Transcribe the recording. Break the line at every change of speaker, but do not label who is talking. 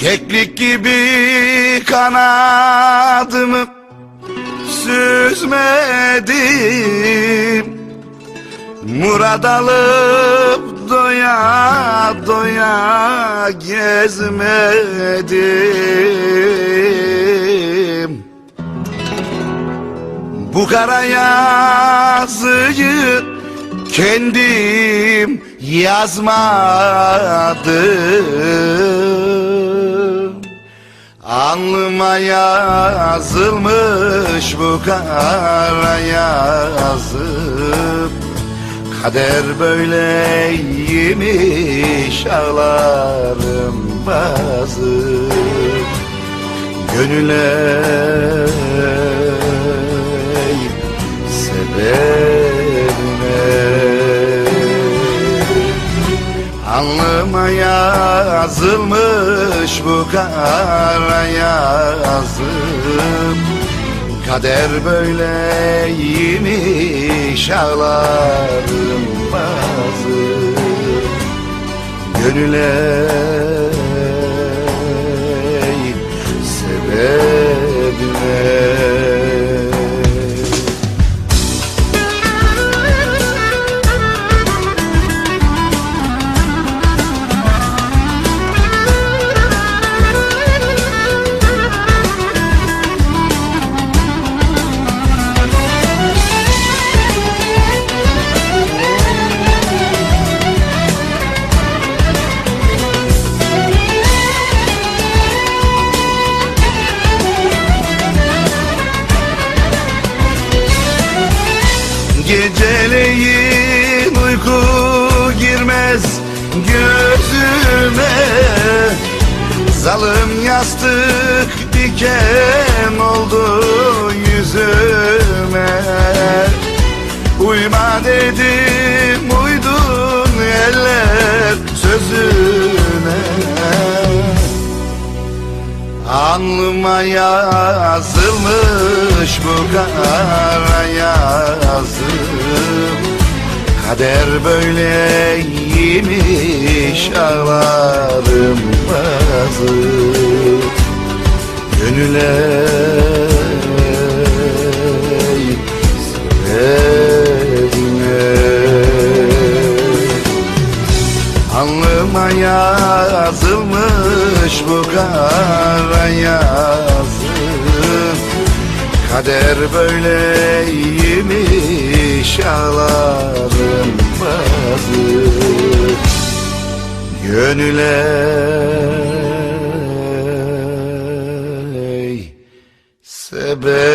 Keklik gibi kanadımı süzmedim. Murad alıp doya doya gezmedim. Bu kara yazıyı kendim yazmadım Alnıma yazılmış bu kara yazıp Kader böyleymiş ağlarım bazı Gönüle sebebine Alnıma yazılmış bu kara yazım. Kader böyleymiş ağlarım bazı. Gönüle Geceleyin uyku girmez gözüme. Zalim yastık diken oldu yüzüme. Uyma dedim uydun eller sözüne Alnıma yazılmış bu kara Kader böyleymiş ağlarım bazı. Gönüle sebebine Alnıma yazılmış bu kara yazım Kader böyleymiş ağlarım Gönüle. Sebebime